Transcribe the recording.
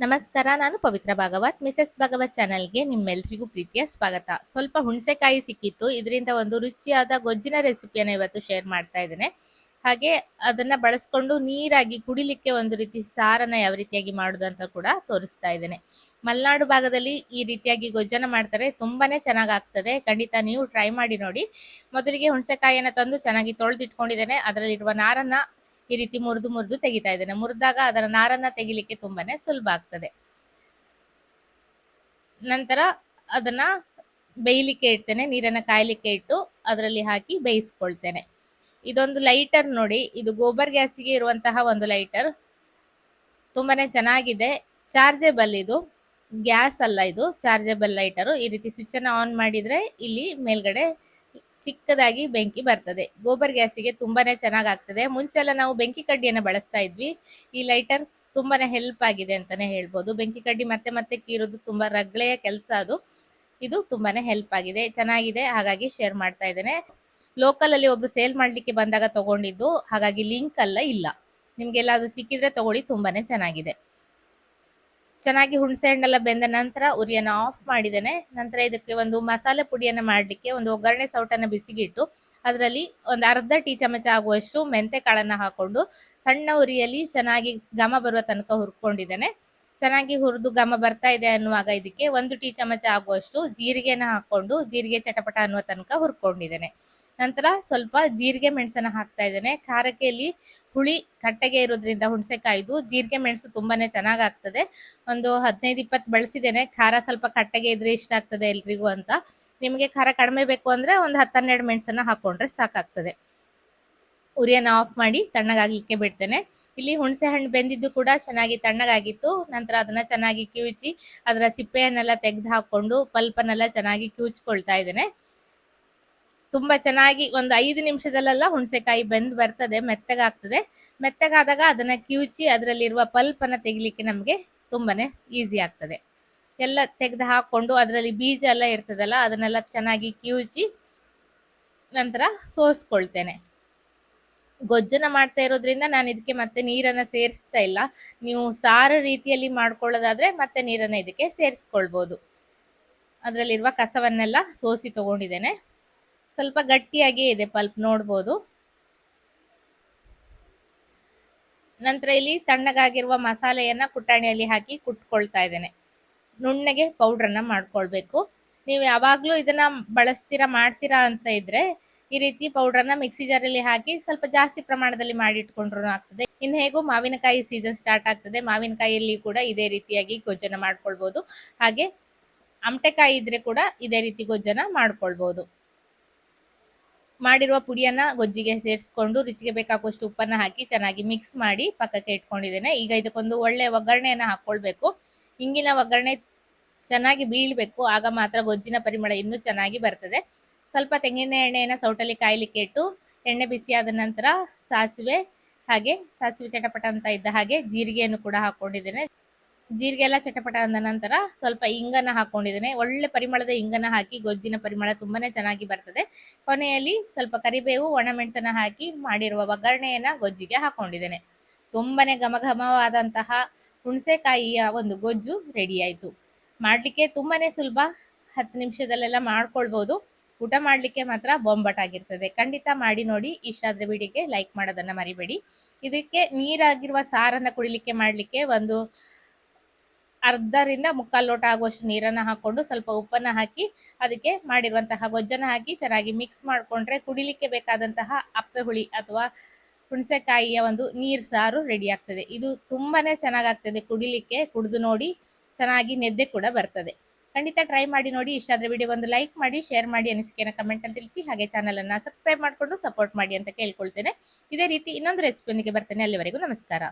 ನಮಸ್ಕಾರ, ನಾನು ಪವಿತ್ರ ಭಾಗವತ್ ಮಿಸ್ಸೆಸ್ ಭಾಗವತ್ ಚಾನಲ್ಗೆ ನಿಮ್ಮೆಲ್ರಿಗೂ ಪ್ರೀತಿಯ ಸ್ವಾಗತ. ಸ್ವಲ್ಪ ಹುಣಸೆಕಾಯಿ ಸಿಕ್ಕಿತ್ತು, ಇದರಿಂದ ಒಂದು ರುಚಿಯಾದ ಗೊಜ್ಜಿನ ರೆಸಿಪಿಯನ್ನು ಇವತ್ತು ಶೇರ್ ಮಾಡ್ತಾ ಇದ್ದೇನೆ. ಹಾಗೆ ಅದನ್ನು ಬಳಸ್ಕೊಂಡು ನೀರಾಗಿ ಕುಡಿಲಿಕ್ಕೆ ಒಂದು ರೀತಿ ಸಾರನ್ನು ಯಾವ ರೀತಿಯಾಗಿ ಮಾಡೋದು ಕೂಡ ತೋರಿಸ್ತಾ ಇದ್ದೇನೆ. ಮಲೆನಾಡು ಭಾಗದಲ್ಲಿ ಈ ರೀತಿಯಾಗಿ ಗೊಜ್ಜನ ಮಾಡ್ತಾರೆ ತುಂಬಾ ಚೆನ್ನಾಗಾಗ್ತದೆ. ಖಂಡಿತ ನೀವು ಟ್ರೈ ಮಾಡಿ ನೋಡಿ. ಮೊದಲಿಗೆ ಹುಣಸೆಕಾಯಿಯನ್ನು ತಂದು ಚೆನ್ನಾಗಿ ತೊಳೆದಿಟ್ಕೊಂಡಿದ್ದೇನೆ. ಅದರಲ್ಲಿರುವ ನಾರನ್ನ ಈ ರೀತಿ ಮುರಿದು ಮುರಿದು ತೆಗಿತಾ ಇದ್ದೇನೆ. ಮುರಿದಾಗ ಅದರ ನಾರನ್ನ ತೆಗಿಲಿಕ್ಕೆ ತುಂಬಾನೇ ಸುಲಭ ಆಗ್ತದೆ. ನಂತರ ಅದನ್ನ ಬೇಯಲಿಕ್ಕೆ ಇಡ್ತೇನೆ. ನೀರನ್ನ ಕಾಯಲಿಕ್ಕೆ ಇಟ್ಟು ಅದರಲ್ಲಿ ಹಾಕಿ ಬೇಯಿಸ್ಕೊಳ್ತೇನೆ. ಇದೊಂದು ಲೈಟರ್ ನೋಡಿ, ಇದು ಗೋಬರ್ ಗ್ಯಾಸಿಗೆ ಇರುವಂತಹ ಒಂದು ಲೈಟರ್. ತುಂಬಾನೇ ಚೆನ್ನಾಗಿದೆ. ಚಾರ್ಜೆಬಲ್ ಇದು. ಗ್ಯಾಸ್ ಅಲ್ಲ ಇದು. Chargeable lighter. ಈ ರೀತಿ ಸ್ವಿಚ್ ಅನ್ನ ಆನ್ ಮಾಡಿದ್ರೆ ಇಲ್ಲಿ ಮೇಲ್ಗಡೆ ಚಿಕ್ಕದಾಗಿ ಬೆಂಕಿ ಬರ್ತದೆ. ಗೋಬರ್ ಗ್ಯಾಸಿಗೆ ತುಂಬಾನೇ ಚೆನ್ನಾಗ್ ಆಗ್ತದೆ ಮುಂಚೆಲ್ಲ ನಾವು ಬೆಂಕಿ ಕಡ್ಡಿಯನ್ನು ಬಳಸ್ತಾ ಇದ್ವಿ. ಈ ಲೈಟರ್ ತುಂಬಾನೇ ಹೆಲ್ಪ್ ಆಗಿದೆ ಅಂತಾನೆ ಹೇಳ್ಬೋದು. ಬೆಂಕಿ ಕಡ್ಡಿ ಮತ್ತೆ ಮತ್ತೆ ಕೀರೋದು ತುಂಬಾ ರಗಳೆಯ ಕೆಲಸ ಅದು. ಇದು ತುಂಬಾನೇ ಹೆಲ್ಪ್ ಆಗಿದೆ. ಚೆನ್ನಾಗಿದೆ. ಹಾಗಾಗಿ ಶೇರ್ ಮಾಡ್ತಾ ಇದ್ದೇನೆ. ಲೋಕಲ್ ಅಲ್ಲಿ ಒಬ್ರು ಸೇಲ್ ಮಾಡ್ಲಿಕ್ಕೆ ಬಂದಾಗ ತಗೊಂಡಿದ್ದು. ಹಾಗಾಗಿ ಲಿಂಕ್ ಅಲ್ಲ, ಇಲ್ಲ. ನಿಮ್ಗೆಲ್ಲಾದ್ರೂ ಸಿಕ್ಕಿದ್ರೆ ತಗೊಳ್ಳಿ, ತುಂಬಾನೇ ಚೆನ್ನಾಗಿದೆ. ಚೆನ್ನಾಗಿ ಹುಣಸೆ ಹಣ್ಣೆಲ್ಲ ಬೆಂದ ನಂತರ ಉರಿಯನ್ನು ಆಫ್ ಮಾಡಿದ್ದೇನೆ. ನಂತರ ಇದಕ್ಕೆ ಒಂದು ಮಸಾಲೆ ಪುಡಿಯನ್ನು ಮಾಡಲಿಕ್ಕೆ ಒಂದು ಒಗ್ಗರಣೆ ಸೌಟನ್ನು ಬಿಸಿಗಿಟ್ಟು, ಅದರಲ್ಲಿ ಒಂದು ಅರ್ಧ ಟೀ ಚಮಚ ಆಗುವಷ್ಟು ಮೆಂತೆ ಕಾಳನ್ನು ಹಾಕೊಂಡು ಸಣ್ಣ ಉರಿಯಲ್ಲಿ ಚೆನ್ನಾಗಿ ಘಮ ಬರುವ ತನಕ ಹುರ್ಕೊಂಡಿದ್ದೇನೆ. ಚೆನ್ನಾಗಿ ಹುರಿದು ಘಮ ಬರ್ತಾ ಇದೆ ಅನ್ನುವಾಗ ಇದಕ್ಕೆ ಒಂದು ಟೀ ಚಮಚ ಆಗುವಷ್ಟು ಜೀರಿಗೆನ ಹಾಕೊಂಡು ಜೀರಿಗೆ ಚಟಪಟ ಅನ್ನುವ ತನಕ ಹುರ್ಕೊಂಡಿದ್ದೇನೆ. ನಂತರ ಸ್ವಲ್ಪ ಜೀರಿಗೆ ಮೆಣಸನ್ನ ಹಾಕ್ತಾ ಇದ್ದೇನೆ. ಖಾರಕ್ಕೆ ಇಲ್ಲಿ ಹುಳಿ ಕಟ್ಟೆಗೆ ಇರೋದ್ರಿಂದ ಹುಣಸೆಕಾಯ್ದು ಜೀರಿಗೆ ಮೆಣಸು ತುಂಬಾನೇ ಚೆನ್ನಾಗ್ ಆಗ್ತದೆ ಒಂದು ಹದಿನೈದು ಇಪ್ಪತ್ತು ಬಳಸಿದ್ದೇನೆ. ಖಾರ ಸ್ವಲ್ಪ ಕಟ್ಟೆಗೆ ಇದ್ರೆ ಇಷ್ಟ ಆಗ್ತದೆ ಎಲ್ರಿಗೂ ಅಂತ. ನಿಮಗೆ ಖಾರ ಕಡಿಮೆ ಬೇಕು ಅಂದ್ರೆ ಒಂದು ಹನ್ನೆರಡು ಮೆಣಸನ್ನ ಹಾಕೊಂಡ್ರೆ ಸಾಕಾಗ್ತದೆ. ಉರಿಯನ್ನು ಆಫ್ ಮಾಡಿ ತಣ್ಣಗಾಗ್ಲಿಕ್ಕೆ ಬಿಡ್ತೇನೆ. ಇಲ್ಲಿ ಹುಣಸೆ ಹಣ್ಣು ಬೆಂದಿದ್ದು ಕೂಡ ಚೆನ್ನಾಗಿ ತಣ್ಣಗಾಗಿತ್ತು. ನಂತರ ಅದನ್ನ ಚೆನ್ನಾಗಿ ಕಿವುಚಿ ಅದರ ಸಿಪ್ಪೆಯನ್ನೆಲ್ಲ ತೆಗೆದು ಹಾಕೊಂಡು ಪಲ್ಪನ್ನೆಲ್ಲ ಚೆನ್ನಾಗಿ ಕಿವುಚ್ಕೊಳ್ತಾ ಇದ್ದೇನೆ. ತುಂಬಾ ಚೆನ್ನಾಗಿ ಒಂದು ಐದು ನಿಮಿಷದಲ್ಲೆಲ್ಲ ಹುಣಸೆಕಾಯಿ ಬೆಂದು ಬರ್ತದೆ, ಮೆತ್ತಗಾಗ್ತದೆ. ಮೆತ್ತಗಾದಾಗ ಅದನ್ನ ಕಿವುಚಿ ಅದರಲ್ಲಿರುವ ಪಲ್ಪನ್ನು ತೆಗಿಲಿಕ್ಕೆ ನಮಗೆ ತುಂಬಾನೇ ಈಸಿ ಆಗ್ತದೆ. ಎಲ್ಲ ತೆಗೆದು ಹಾಕೊಂಡು ಅದರಲ್ಲಿ ಬೀಜ ಎಲ್ಲ ಇರ್ತದಲ್ಲ, ಅದನ್ನೆಲ್ಲ ಚೆನ್ನಾಗಿ ಕಿವುಚಿ ನಂತರ ಸೋಸ್ಕೊಳ್ತೇನೆ. ಗೊಜ್ಜನ ಮಾಡ್ತಾ ಇರೋದ್ರಿಂದ ನಾನು ಇದಕ್ಕೆ ಮತ್ತೆ ನೀರನ್ನ ಸೇರಿಸ್ತಾ ಇಲ್ಲ. ನೀವು ಸಾರು ರೀತಿಯಲ್ಲಿ ಮಾಡ್ಕೊಳ್ಳೋದಾದ್ರೆ ಮತ್ತೆ ನೀರನ್ನ ಇದಕ್ಕೆ ಸೇರಿಸ್ಕೊಳ್ಬೋದು. ಅದರಲ್ಲಿರುವ ಕಸವನ್ನೆಲ್ಲ ಸೋಸಿ ತಗೊಂಡಿದ್ದೇನೆ. ಸ್ವಲ್ಪ ಗಟ್ಟಿಯಾಗಿಯೇ ಇದೆ ಪಲ್ಪ್, ನೋಡ್ಬೋದು. ನಂತರ ಇಲ್ಲಿ ತಣ್ಣಗಾಗಿರುವ ಮಸಾಲೆಯನ್ನ ಕುಟಾಣಿಯಲ್ಲಿ ಹಾಕಿ ಕುಟ್ಕೊಳ್ತಾ ಇದ್ದೇನೆ. ನುಣ್ಣಗೆ ಪೌಡ್ರನ್ನ ಮಾಡ್ಕೊಳ್ಬೇಕು. ನೀವು ಯಾವಾಗ್ಲೂ ಇದನ್ನ ಬಳಸ್ತೀರಾ, ಮಾಡ್ತೀರಾ ಅಂತ ಇದ್ರೆ ಈ ರೀತಿ ಪೌಡ್ರನ್ನ ಮಿಕ್ಸಿ ಜಾರಲ್ಲಿ ಹಾಕಿ ಸ್ವಲ್ಪ ಜಾಸ್ತಿ ಪ್ರಮಾಣದಲ್ಲಿ ಮಾಡಿ ಇಟ್ಕೊಂಡ್ರು ಆಗ್ತದೆ. ಇನ್ನು ಹೇಗೂ ಮಾವಿನಕಾಯಿ ಸೀಸನ್ ಸ್ಟಾರ್ಟ್ ಆಗ್ತದೆ. ಮಾವಿನಕಾಯಿಯಲ್ಲಿ ಕೂಡ ಇದೇ ರೀತಿಯಾಗಿ ಗೊಜ್ಜನ ಮಾಡ್ಕೊಳ್ಬಹುದು ಹಾಗೆ, ಅಮಟೆಕಾಯಿ ಇದ್ರೆ ಕೂಡ ಇದೇ ರೀತಿ ಗೊಜ್ಜನ ಮಾಡ್ಕೊಳ್ಬಹುದು ಮಾಡಿರುವ ಪುಡಿಯನ್ನ ಗೊಜ್ಜಿಗೆ ಸೇರಿಸ್ಕೊಂಡು ರುಚಿಗೆ ಬೇಕಾಗುವಷ್ಟು ಉಪ್ಪನ್ನ ಹಾಕಿ ಚೆನ್ನಾಗಿ ಮಿಕ್ಸ್ ಮಾಡಿ ಪಕ್ಕಕ್ಕೆ ಇಟ್ಕೊಂಡಿದ್ದೇನೆ. ಈಗ ಇದಕ್ಕೊಂದು ಒಳ್ಳೆ ಒಗ್ಗರಣೆಯನ್ನ ಹಾಕೊಳ್ಬೇಕು. ಹಿಂಗಿನ ಒಗ್ಗರಣೆ ಚೆನ್ನಾಗಿ ಬೀಳ್ಬೇಕು. ಆಗ ಮಾತ್ರ ಗೊಜ್ಜಿನ ಪರಿಮಳ ಇನ್ನೂ ಚೆನ್ನಾಗಿ ಬರ್ತದೆ. ಸ್ವಲ್ಪ ತೆಂಗಿನ ಎಣ್ಣೆಯನ್ನ ಸೌಟಲ್ಲಿ ಕಾಯ್ಲಿಕ್ಕೆ ಇಟ್ಟು ಎಣ್ಣೆ ಬಿಸಿಯಾದ ನಂತರ ಸಾಸಿವೆ ಹಾಗೆ ಸಾಸಿವೆ ಚಟಪಟ ಅಂತ ಇದ್ದ ಹಾಗೆ ಜೀರಿಗೆಯನ್ನು ಕೂಡ ಹಾಕೊಂಡಿದ್ದೇನೆ. ಜೀರಿಗೆ ಎಲ್ಲ ಚಟಪಟ ಅಂದ ನಂತರ ಸ್ವಲ್ಪ ಇಂಗನ್ನ ಹಾಕೊಂಡಿದ್ದೇನೆ. ಒಳ್ಳೆ ಪರಿಮಳದ ಇಂಗನ್ನ ಹಾಕಿ ಗೊಜ್ಜಿನ ಪರಿಮಳ ತುಂಬಾನೇ ಚೆನ್ನಾಗಿ ಬರ್ತದೆ. ಕೊನೆಯಲ್ಲಿ ಸ್ವಲ್ಪ ಕರಿಬೇವು, ಒಣಮೆಣಸನ್ನ ಹಾಕಿ ಮಾಡಿರುವ ಒಗ್ಗರಣೆಯನ್ನ ಗೊಜ್ಜಿಗೆ ಹಾಕೊಂಡಿದ್ದೇನೆ. ತುಂಬಾನೇ ಘಮಘಮವಾದಂತಹ ಹುಣಸೆಕಾಯಿಯ ಒಂದು ಗೊಜ್ಜು ರೆಡಿ ಆಯ್ತು. ಮಾಡ್ಲಿಕ್ಕೆ ತುಂಬಾನೇ ಸುಲಭ. ಹತ್ತು ನಿಮಿಷದಲ್ಲೆಲ್ಲ ಮಾಡ್ಕೊಳ್ಬೋದು. ಊಟ ಮಾಡಲಿಕ್ಕೆ ಮಾತ್ರ ಬೊಂಬಟಾಗಿರ್ತದೆ. ಖಂಡಿತ ಮಾಡಿ ನೋಡಿ. ಇಷ್ಟ ಆದರೆ ವಿಡಿಯೋಗೆ ಲೈಕ್ ಮಾಡೋದನ್ನ ಮರಿಬೇಡಿ. ಇದಕ್ಕೆ ನೀರಾಗಿರುವ ಸಾರನ್ನ ಕುಡಿಲಿಕ್ಕೆ ಮಾಡಲಿಕ್ಕೆ ಒಂದು ಅರ್ಧರಿಂದ ಮುಕ್ಕಾಲು ಲೋಟ ಆಗುವಷ್ಟು ನೀರನ್ನ ಹಾಕೊಂಡು ಸ್ವಲ್ಪ ಉಪ್ಪನ್ನ ಹಾಕಿ ಅದಕ್ಕೆ ಮಾಡಿರುವಂತಹ ಗೊಜ್ಜನ್ನ ಹಾಕಿ ಚೆನ್ನಾಗಿ ಮಿಕ್ಸ್ ಮಾಡಿಕೊಂಡ್ರೆ ಕುಡಿಲಿಕ್ಕೆ ಬೇಕಾದಂತಹ ಅಪ್ಪೆ ಹುಳಿ ಅಥವಾ ಹುಣಸೆಕಾಯಿಯ ಒಂದು ನೀರು ಸಾರು ರೆಡಿ ಆಗ್ತದೆ. ಇದು ತುಂಬಾನೇ ಚೆನ್ನಾಗಾಗ್ತದೆ ಕುಡಿಲಿಕ್ಕೆ, ಕುಡಿದು ನೋಡಿ ಚೆನ್ನಾಗಿ ನೆದ್ದೆ ಕೂಡ ಬರ್ತದೆ. ಖಂಡಿತ ಟ್ರೈ ಮಾಡಿ ನೋಡಿ. ಇಷ್ಟ ಆದರೆ ವಿಡಿಯೋ ಒಂದು ಲೈಕ್ ಮಾಡಿ ಶೇರ್ ಮಾಡಿ ಅನಿಸಿಕೆನ ಕಮೆಂಟಲ್ಲಿ ತಿಳಿಸಿ. ಹಾಗೆ ಚಾನಲನ್ನು ಸಬ್ಸ್ಕ್ರೈಬ್ ಮಾಡಿಕೊಂಡು ಸಪೋರ್ಟ್ ಮಾಡಿ ಅಂತ ಕೇಳ್ಕೊಳ್ತೇನೆ. ಇದೇ ರೀತಿ ಇನ್ನೊಂದು ರೆಸಿಪಿಯೊಂದಿಗೆ ಬರ್ತೇನೆ. ಅಲ್ಲಿವರೆಗೂ ನಮಸ್ಕಾರ.